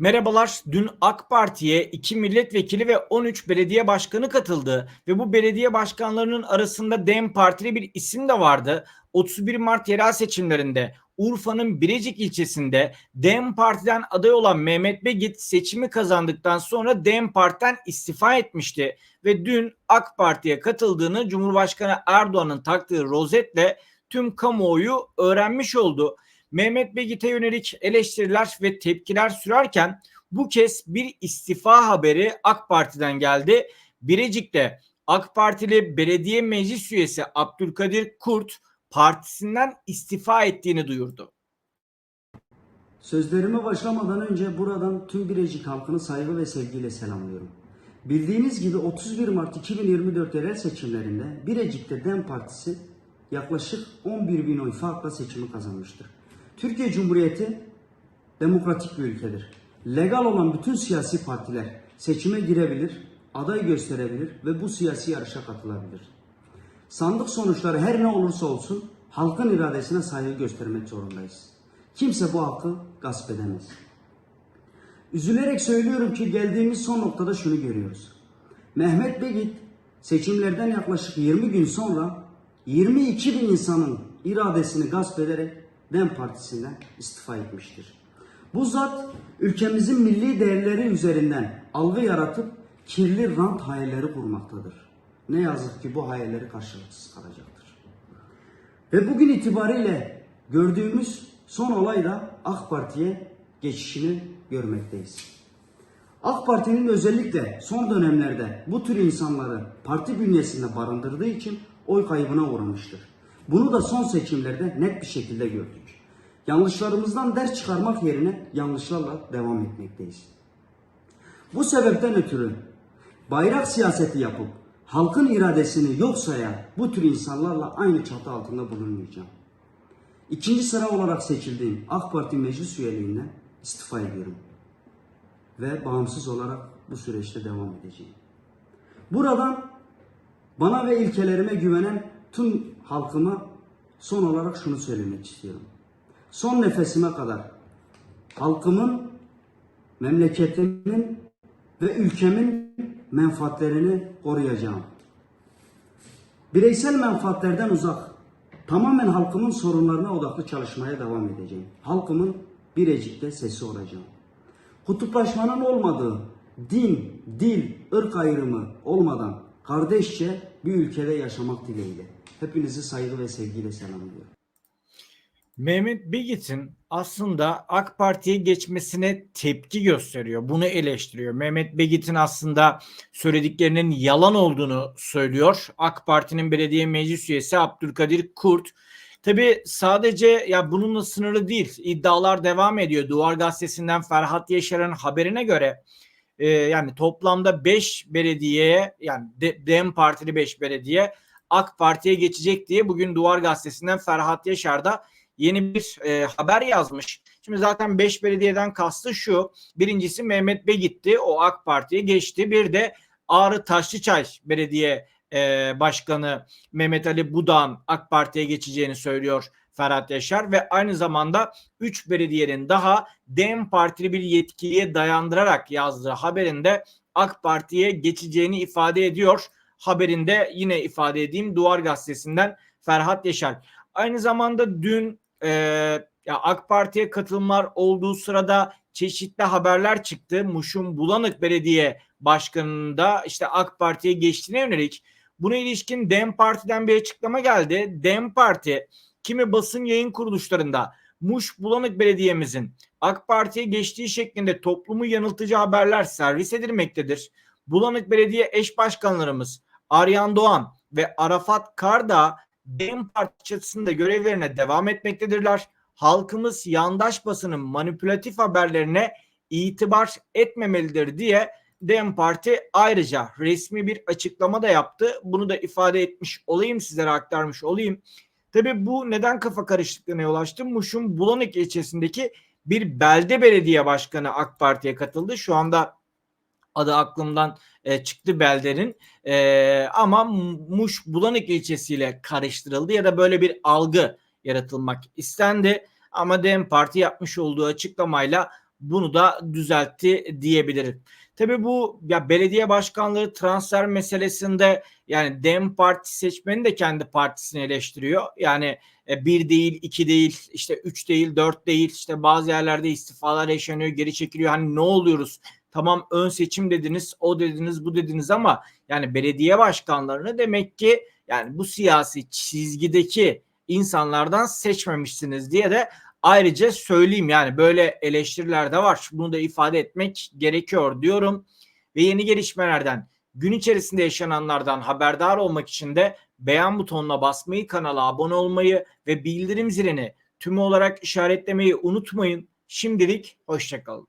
Merhabalar. Dün AK Parti'ye 2 milletvekili ve 13 belediye başkanı katıldı ve bu belediye başkanlarının arasında DEM Partili bir isim de vardı. 31 Mart yerel seçimlerinde Urfa'nın Birecik ilçesinde DEM Parti'den aday olan Mehmet Begit seçimi kazandıktan sonra DEM Parti'den istifa etmişti ve dün AK Parti'ye katıldığını Cumhurbaşkanı Erdoğan'ın taktığı rozetle tüm kamuoyu öğrenmiş oldu. Mehmet Begit'e yönelik eleştiriler ve tepkiler sürerken bu kez bir istifa haberi AK Parti'den geldi. Birecik'te AK Partili belediye meclis üyesi Abdülkadir Kurt partisinden istifa ettiğini duyurdu. Sözlerime başlamadan önce buradan tüm Birecik halkını saygı ve sevgiyle selamlıyorum. Bildiğiniz gibi 31 Mart 2024 yerel seçimlerinde Birecik'te DEM Partisi yaklaşık 11 bin oy farkla seçimi kazanmıştır. Türkiye Cumhuriyeti demokratik bir ülkedir. Legal olan bütün siyasi partiler seçime girebilir, aday gösterebilir ve bu siyasi yarışa katılabilir. Sandık sonuçları her ne olursa olsun halkın iradesine saygı göstermek zorundayız. Kimse bu hakkı gasp edemez. Üzülerek söylüyorum ki geldiğimiz son noktada şunu görüyoruz. Mehmet Begit seçimlerden yaklaşık 20 gün sonra 22 bin insanın iradesini gasp ederek DEM Partisi'nden istifa etmiştir. Bu zat ülkemizin milli değerleri üzerinden algı yaratıp kirli rant hayalleri kurmaktadır. Ne yazık ki bu hayalleri karşılıksız kalacaktır. Ve bugün itibariyle gördüğümüz son olay da AK Parti'ye geçişini görmekteyiz. AK Parti'nin özellikle son dönemlerde bu tür insanları parti bünyesinde barındırdığı için oy kaybına uğramıştır. Bunu da son seçimlerde net bir şekilde gördük. Yanlışlarımızdan ders çıkarmak yerine yanlışlarla devam etmekteyiz. Bu sebepten ötürü bayrak siyaseti yapıp halkın iradesini yok sayan bu tür insanlarla aynı çatı altında bulunmayacağım. İkinci sıra olarak seçildiğim AK Parti meclis üyeliğinden istifa ediyorum. Ve bağımsız olarak bu süreçte devam edeceğim. Buradan bana ve ilkelerime güvenen tüm halkıma son olarak şunu söylemek istiyorum. Son nefesime kadar halkımın, memleketimin ve ülkemin menfaatlerini koruyacağım. Bireysel menfaatlerden uzak, tamamen halkımın sorunlarına odaklı çalışmaya devam edeceğim. Halkımın Birecik'te sesi olacağım. Kutuplaşmanın olmadığı, din, dil, ırk ayrımı olmadan kardeşçe bir ülkede yaşamak dileğiyle. Hepinizi saygı ve sevgiyle selamlıyorum. Mehmet Begit'in aslında AK Parti'ye geçmesine tepki gösteriyor. Bunu eleştiriyor. Mehmet Begit'in aslında söylediklerinin yalan olduğunu söylüyor. AK Parti'nin belediye meclis üyesi Abdülkadir Kurt. Tabi sadece ya bununla sınırlı değil. İddialar devam ediyor. Duvar Gazetesi'nden Ferhat Yaşar'ın haberine göre e, yani toplamda 5 belediyeye yani De- DEM Partili 5 belediye AK Parti'ye geçecek diye bugün Duvar Gazetesi'nden Ferhat Yaşar da yeni bir e, haber yazmış. Şimdi zaten 5 belediyeden kastı şu. Birincisi Mehmet Begit'ti. O AK Parti'ye geçti. Bir de Ağrı Taşlıçay Belediye e, Başkanı Mehmet Ali Budan AK Parti'ye geçeceğini söylüyor Ferhat Yaşar ve aynı zamanda 3 belediyenin daha DEM Partili bir yetkiliye dayandırarak yazdığı haberinde AK Parti'ye geçeceğini ifade ediyor. Haberinde yine ifade edeyim Duvar Gazetesi'nden Ferhat Yaşar. Aynı zamanda dün e, ya AK Parti'ye katılımlar olduğu sırada çeşitli haberler çıktı. Muş'un Bulanık Belediye Başkanı'nın da işte AK Parti'ye geçtiğine yönelik buna ilişkin DEM Parti'den bir açıklama geldi. DEM Parti kimi basın yayın kuruluşlarında Muş Bulanık Belediye'mizin AK Parti'ye geçtiği şeklinde toplumu yanıltıcı haberler servis edilmektedir. Bulanık Belediye eş başkanlarımız Aryan Doğan ve Arafat Karda DEM Parti çatısında görevlerine devam etmektedirler. Halkımız yandaş basının manipülatif haberlerine itibar etmemelidir diye DEM Parti ayrıca resmi bir açıklama da yaptı. Bunu da ifade etmiş olayım sizlere aktarmış olayım. Tabii bu neden kafa karışıklığına yol açtı? Muş'un Bulanık ilçesindeki bir belde belediye başkanı AK Parti'ye katıldı. Şu anda adı aklımdan e, çıktı beldenin e, ama Muş Bulanık ilçesiyle karıştırıldı ya da böyle bir algı yaratılmak istendi ama DEM Parti yapmış olduğu açıklamayla bunu da düzeltti diyebilirim. Tabii bu ya belediye başkanlığı transfer meselesinde yani Dem Parti seçmeni de kendi partisini eleştiriyor. Yani e, bir değil, iki değil, işte üç değil, dört değil, işte bazı yerlerde istifalar yaşanıyor, geri çekiliyor. Hani ne oluyoruz? Tamam ön seçim dediniz, o dediniz, bu dediniz ama yani belediye başkanlarını demek ki yani bu siyasi çizgideki insanlardan seçmemişsiniz diye de ayrıca söyleyeyim yani böyle eleştiriler de var. Bunu da ifade etmek gerekiyor diyorum. Ve yeni gelişmelerden gün içerisinde yaşananlardan haberdar olmak için de beğen butonuna basmayı, kanala abone olmayı ve bildirim zilini tümü olarak işaretlemeyi unutmayın. Şimdilik hoşçakalın.